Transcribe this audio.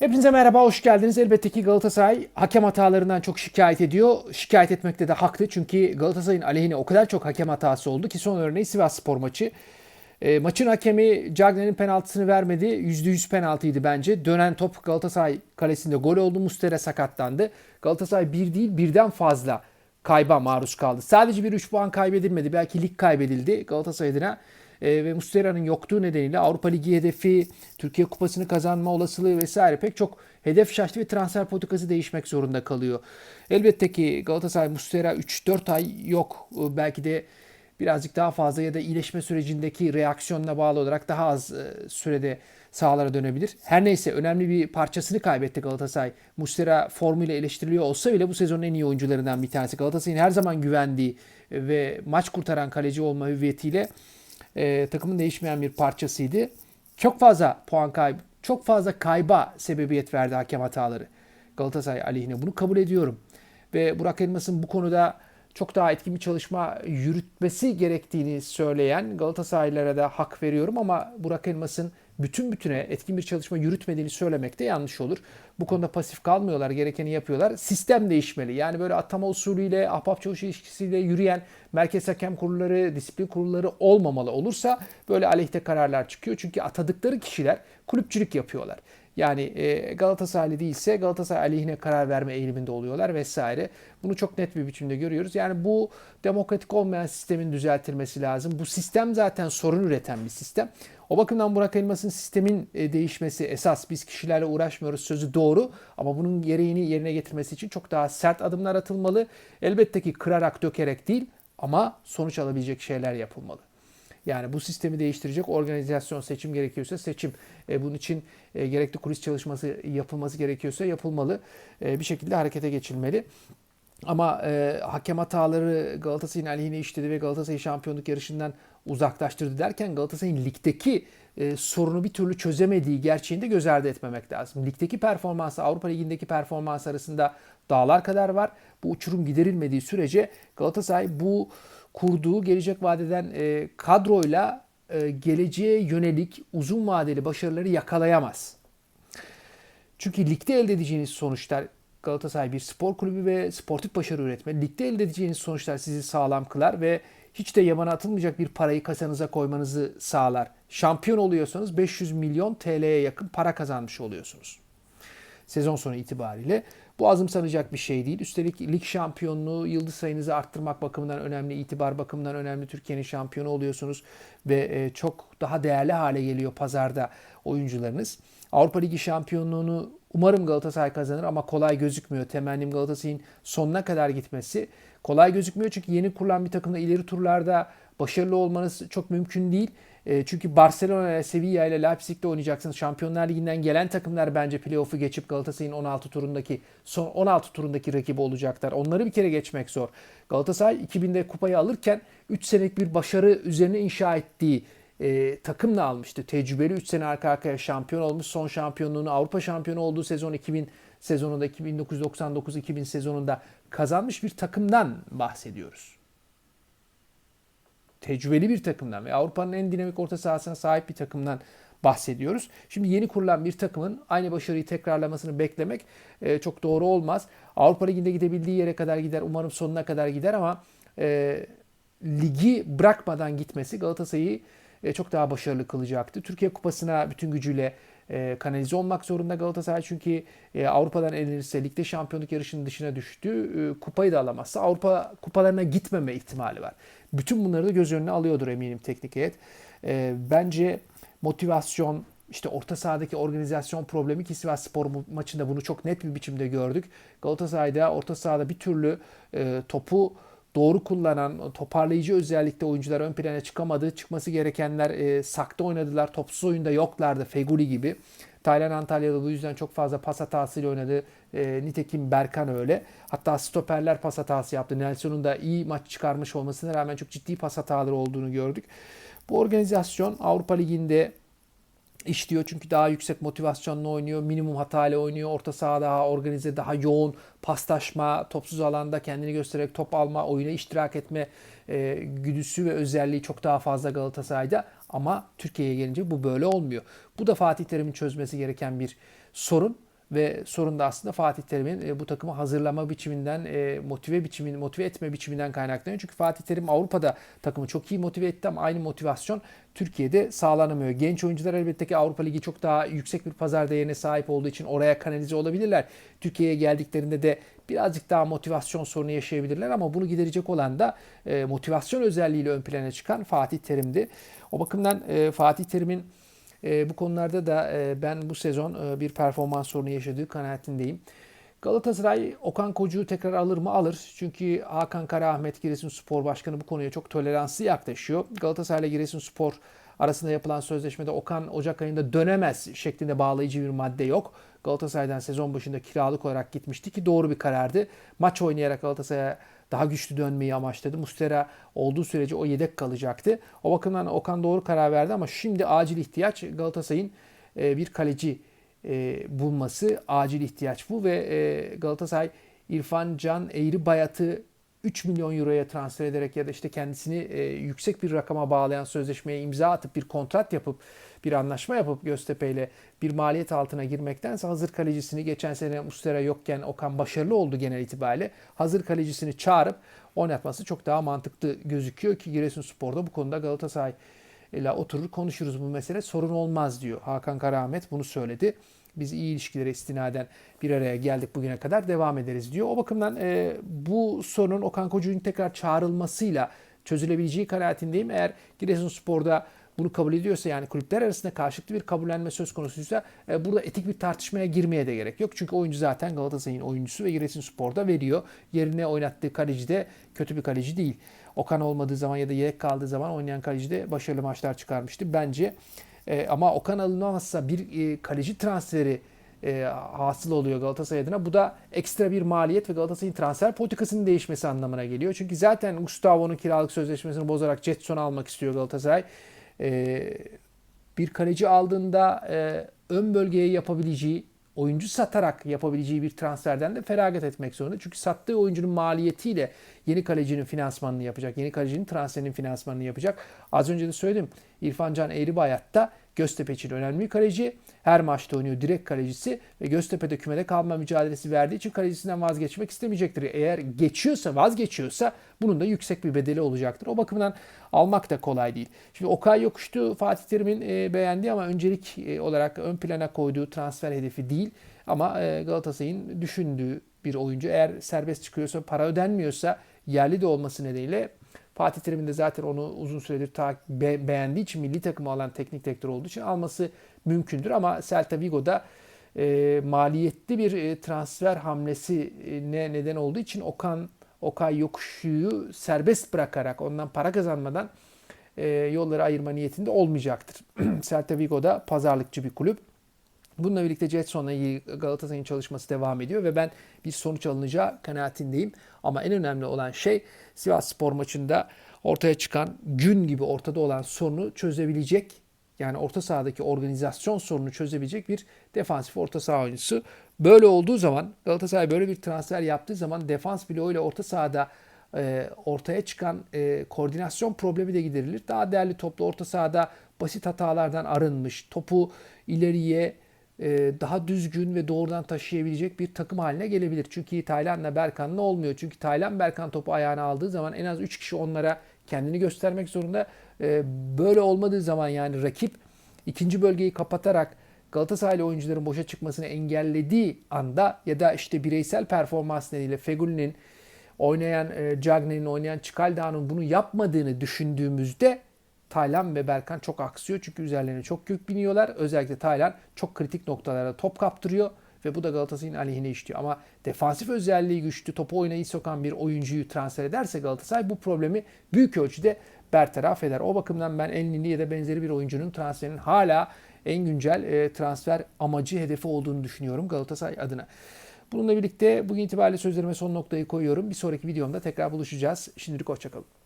Hepinize merhaba, hoş geldiniz. Elbette ki Galatasaray hakem hatalarından çok şikayet ediyor. Şikayet etmekte de haklı çünkü Galatasaray'ın aleyhine o kadar çok hakem hatası oldu ki son örneği Sivas Spor maçı. E, maçın hakemi Cagney'in penaltısını vermedi. %100 penaltıydı bence. Dönen top Galatasaray kalesinde gol oldu. Mustera sakatlandı. Galatasaray bir değil birden fazla kayba maruz kaldı. Sadece bir 3 puan kaybedilmedi. Belki lig kaybedildi Galatasaray adına. E, ve Mustera'nın yokluğu nedeniyle Avrupa Ligi hedefi, Türkiye Kupası'nı kazanma olasılığı vesaire pek çok hedef şaştı ve transfer politikası değişmek zorunda kalıyor. Elbette ki Galatasaray Mustera 3-4 ay yok. E, Belki de birazcık daha fazla ya da iyileşme sürecindeki reaksiyonuna bağlı olarak daha az e, sürede sahalara dönebilir. Her neyse önemli bir parçasını kaybetti Galatasaray. Mustera formuyla eleştiriliyor olsa bile bu sezonun en iyi oyuncularından bir tanesi. Galatasaray'ın her zaman güvendiği ve maç kurtaran kaleci olma hüviyetiyle e, takımın değişmeyen bir parçasıydı. Çok fazla puan kaybı, çok fazla kayba sebebiyet verdi hakem hataları Galatasaray aleyhine. Bunu kabul ediyorum. Ve Burak Elmas'ın bu konuda çok daha etkin bir çalışma yürütmesi gerektiğini söyleyen Galatasaraylılara da hak veriyorum ama Burak Elmas'ın bütün bütüne etkin bir çalışma yürütmediğini söylemek de yanlış olur. Bu konuda pasif kalmıyorlar, gerekeni yapıyorlar. Sistem değişmeli. Yani böyle atama usulüyle, ahbap çavuş ilişkisiyle yürüyen merkez hakem kurulları, disiplin kurulları olmamalı. Olursa böyle aleyhte kararlar çıkıyor. Çünkü atadıkları kişiler kulüpçülük yapıyorlar. Yani e, Galatasaraylı değilse Galatasaray aleyhine karar verme eğiliminde oluyorlar vesaire. Bunu çok net bir biçimde görüyoruz. Yani bu demokratik olmayan sistemin düzeltilmesi lazım. Bu sistem zaten sorun üreten bir sistem. O bakımdan Burak Elmas'ın sistemin e, değişmesi esas. Biz kişilerle uğraşmıyoruz sözü doğru ama bunun gereğini yerine getirmesi için çok daha sert adımlar atılmalı. Elbette ki kırarak dökerek değil ama sonuç alabilecek şeyler yapılmalı. Yani bu sistemi değiştirecek organizasyon seçim gerekiyorsa seçim. E, bunun için e, gerekli kulis çalışması yapılması gerekiyorsa yapılmalı. E, bir şekilde harekete geçilmeli. Ama e, hakem hataları Galatasaray'ın aleyhine işledi ve Galatasaray'ı şampiyonluk yarışından uzaklaştırdı derken Galatasaray'ın ligdeki e, sorunu bir türlü çözemediği gerçeğini de göz ardı etmemek lazım. Ligdeki performansı Avrupa Ligi'ndeki performans arasında dağlar kadar var. Bu uçurum giderilmediği sürece Galatasaray bu kurduğu gelecek vadeden e, kadroyla e, geleceğe yönelik uzun vadeli başarıları yakalayamaz. Çünkü ligde elde edeceğiniz sonuçlar Galatasaray bir spor kulübü ve sportif başarı üretme. Ligde elde edeceğiniz sonuçlar sizi sağlam kılar ve hiç de yabana atılmayacak bir parayı kasanıza koymanızı sağlar. Şampiyon oluyorsanız 500 milyon TL'ye yakın para kazanmış oluyorsunuz. Sezon sonu itibariyle. Bu azımsanacak bir şey değil. Üstelik lig şampiyonluğu yıldız sayınızı arttırmak bakımından önemli, itibar bakımından önemli. Türkiye'nin şampiyonu oluyorsunuz ve çok daha değerli hale geliyor pazarda oyuncularınız. Avrupa Ligi şampiyonluğunu umarım Galatasaray kazanır ama kolay gözükmüyor. Temennim Galatasaray'ın sonuna kadar gitmesi. Kolay gözükmüyor çünkü yeni kurulan bir takımda ileri turlarda başarılı olmanız çok mümkün değil. E, çünkü Barcelona ile Sevilla ile Leipzig'te oynayacaksınız. Şampiyonlar Ligi'nden gelen takımlar bence playoff'u geçip Galatasaray'ın 16 turundaki son 16 turundaki rakibi olacaklar. Onları bir kere geçmek zor. Galatasaray 2000'de kupayı alırken 3 senelik bir başarı üzerine inşa ettiği e, takımla almıştı. Tecrübeli 3 sene arka arkaya şampiyon olmuş. Son şampiyonluğunu Avrupa şampiyonu olduğu sezon 2000 sezonunda 1999-2000 sezonunda kazanmış bir takımdan bahsediyoruz. Tecrübeli bir takımdan ve Avrupa'nın en dinamik orta sahasına sahip bir takımdan bahsediyoruz. Şimdi yeni kurulan bir takımın aynı başarıyı tekrarlamasını beklemek e, çok doğru olmaz. Avrupa Ligi'nde gidebildiği yere kadar gider. Umarım sonuna kadar gider ama e, ligi bırakmadan gitmesi Galatasaray'ı e, çok daha başarılı kılacaktı. Türkiye Kupası'na bütün gücüyle e, kanalize olmak zorunda Galatasaray çünkü e, Avrupa'dan elenirse ligde şampiyonluk yarışının dışına düştü. kupayı da alamazsa Avrupa kupalarına gitmeme ihtimali var. Bütün bunları da göz önüne alıyordur eminim teknik heyet. bence motivasyon, işte orta sahadaki organizasyon problemi ki Sivas Spor maçında bunu çok net bir biçimde gördük. Galatasaray'da orta sahada bir türlü topu doğru kullanan, toparlayıcı özellikle oyuncular ön plana çıkamadı. Çıkması gerekenler e, sakta oynadılar. Topsuz oyunda yoklardı. Feguli gibi. Taylan Antalya'da bu yüzden çok fazla pas hatasıyla oynadı. E, nitekim Berkan öyle. Hatta stoperler pas hatası yaptı. Nelson'un da iyi maç çıkarmış olmasına rağmen çok ciddi pas hataları olduğunu gördük. Bu organizasyon Avrupa Ligi'nde işliyor çünkü daha yüksek motivasyonla oynuyor, minimum hatayla oynuyor, orta saha daha organize, daha yoğun, paslaşma, topsuz alanda kendini göstererek top alma, oyuna iştirak etme e, güdüsü ve özelliği çok daha fazla Galatasaray'da ama Türkiye'ye gelince bu böyle olmuyor. Bu da Fatih Terim'in çözmesi gereken bir sorun. Ve sorun da aslında Fatih Terim'in e, bu takımı hazırlama biçiminden, e, motive biçimin, motive etme biçiminden kaynaklanıyor. Çünkü Fatih Terim Avrupa'da takımı çok iyi motive etti ama aynı motivasyon Türkiye'de sağlanamıyor. Genç oyuncular elbette ki Avrupa Ligi çok daha yüksek bir pazar değerine sahip olduğu için oraya kanalize olabilirler. Türkiye'ye geldiklerinde de birazcık daha motivasyon sorunu yaşayabilirler ama bunu giderecek olan da e, motivasyon özelliğiyle ön plana çıkan Fatih Terim'di. O bakımdan Fatih Terim'in e, bu konularda da e, ben bu sezon e, bir performans sorunu yaşadığı kanaatindeyim. Galatasaray Okan Kocuğu tekrar alır mı? Alır. Çünkü Hakan Karaahmet Giresunspor Başkanı bu konuya çok toleranslı yaklaşıyor. Galatasaray ile Giresunspor arasında yapılan sözleşmede Okan Ocak ayında dönemez şeklinde bağlayıcı bir madde yok. Galatasaray'dan sezon başında kiralık olarak gitmişti ki doğru bir karardı. Maç oynayarak Galatasaray'a daha güçlü dönmeyi amaçladı. Mustera olduğu sürece o yedek kalacaktı. O bakımdan Okan doğru karar verdi ama şimdi acil ihtiyaç Galatasaray'ın e, bir kaleci e, bulması acil ihtiyaç bu ve e, Galatasaray İrfan Can Eğri Bayat'ı 3 milyon euroya transfer ederek ya da işte kendisini e, yüksek bir rakama bağlayan sözleşmeye imza atıp bir kontrat yapıp bir anlaşma yapıp Göztepe ile bir maliyet altına girmektense hazır kalecisini geçen sene Mustera yokken Okan başarılı oldu genel itibariyle. Hazır kalecisini çağırıp oynatması çok daha mantıklı gözüküyor ki Giresunspor'da bu konuda Galatasaray ile oturur konuşuruz bu mesele sorun olmaz diyor. Hakan Karaahmet bunu söyledi. Biz iyi ilişkilere istinaden bir araya geldik bugüne kadar devam ederiz diyor. O bakımdan e, bu sorunun Okan Kocuğ'un tekrar çağrılmasıyla çözülebileceği kanaatindeyim. Eğer Giresunspor'da bunu kabul ediyorsa yani kulüpler arasında karşılıklı bir kabullenme söz konusuysa e, burada etik bir tartışmaya girmeye de gerek yok. Çünkü oyuncu zaten Galatasaray'ın oyuncusu ve Giresunspor'da veriyor. Yerine oynattığı kaleci de kötü bir kaleci değil. Okan olmadığı zaman ya da yedek kaldığı zaman oynayan kaleci de başarılı maçlar çıkarmıştı. Bence e, ama Okan alınmazsa bir e, kaleci transferi e, hasıl oluyor Galatasaray adına. Bu da ekstra bir maliyet ve Galatasaray'ın transfer politikasının değişmesi anlamına geliyor. Çünkü zaten Gustavo'nun kiralık sözleşmesini bozarak Jetson almak istiyor Galatasaray. E, bir kaleci aldığında e, ön bölgeye yapabileceği, oyuncu satarak yapabileceği bir transferden de feragat etmek zorunda. Çünkü sattığı oyuncunun maliyetiyle yeni kalecinin finansmanını yapacak. Yeni kalecinin transferinin finansmanını yapacak. Az önce de söyledim. İrfan Can Eğribayat da Göztepe için önemli bir kaleci. Her maçta oynuyor direkt kalecisi ve Göztepe'de kümede kalma mücadelesi verdiği için kalecisinden vazgeçmek istemeyecektir. Eğer geçiyorsa, vazgeçiyorsa bunun da yüksek bir bedeli olacaktır. O bakımdan almak da kolay değil. Şimdi Okay yokuştu Fatih Terim'in e, beğendiği ama öncelik e, olarak ön plana koyduğu transfer hedefi değil. Ama e, Galatasaray'ın düşündüğü bir oyuncu. Eğer serbest çıkıyorsa, para ödenmiyorsa yerli de olması nedeniyle Fatih Terim'in de zaten onu uzun süredir ta be- beğendiği için milli takımı alan teknik direktör olduğu için alması mümkündür. Ama Celta Vigo'da e, maliyetli bir e, transfer hamlesine neden olduğu için Okan Okay Yokuşu'yu serbest bırakarak ondan para kazanmadan e, yolları ayırma niyetinde olmayacaktır. Celta Vigo'da pazarlıkçı bir kulüp. Bununla birlikte Jetson'la ilgili Galatasaray'ın çalışması devam ediyor ve ben bir sonuç alınacağı kanaatindeyim. Ama en önemli olan şey Sivas Spor maçında ortaya çıkan gün gibi ortada olan sorunu çözebilecek yani orta sahadaki organizasyon sorununu çözebilecek bir defansif orta saha oyuncusu. Böyle olduğu zaman Galatasaray böyle bir transfer yaptığı zaman defans bloğuyla orta sahada e, ortaya çıkan e, koordinasyon problemi de giderilir. Daha değerli toplu orta sahada basit hatalardan arınmış, topu ileriye daha düzgün ve doğrudan taşıyabilecek bir takım haline gelebilir. Çünkü Taylan'la Berkan'la olmuyor. Çünkü Taylan Berkan topu ayağına aldığı zaman en az 3 kişi onlara kendini göstermek zorunda. E, böyle olmadığı zaman yani rakip ikinci bölgeyi kapatarak Galatasaraylı oyuncuların boşa çıkmasını engellediği anda ya da işte bireysel performans nedeniyle Fegüli'nin oynayan e, Cagney'in oynayan Çikaldağ'ın bunu yapmadığını düşündüğümüzde Taylan ve Berkan çok aksıyor çünkü üzerlerine çok yük biniyorlar. Özellikle Taylan çok kritik noktalarda top kaptırıyor ve bu da Galatasaray'ın aleyhine işliyor. Ama defansif özelliği güçlü, topu oynayı sokan bir oyuncuyu transfer ederse Galatasaray bu problemi büyük ölçüde bertaraf eder. O bakımdan ben Enlini ya da benzeri bir oyuncunun transferinin hala en güncel e, transfer amacı, hedefi olduğunu düşünüyorum Galatasaray adına. Bununla birlikte bugün itibariyle sözlerime son noktayı koyuyorum. Bir sonraki videomda tekrar buluşacağız. Şimdilik hoşçakalın.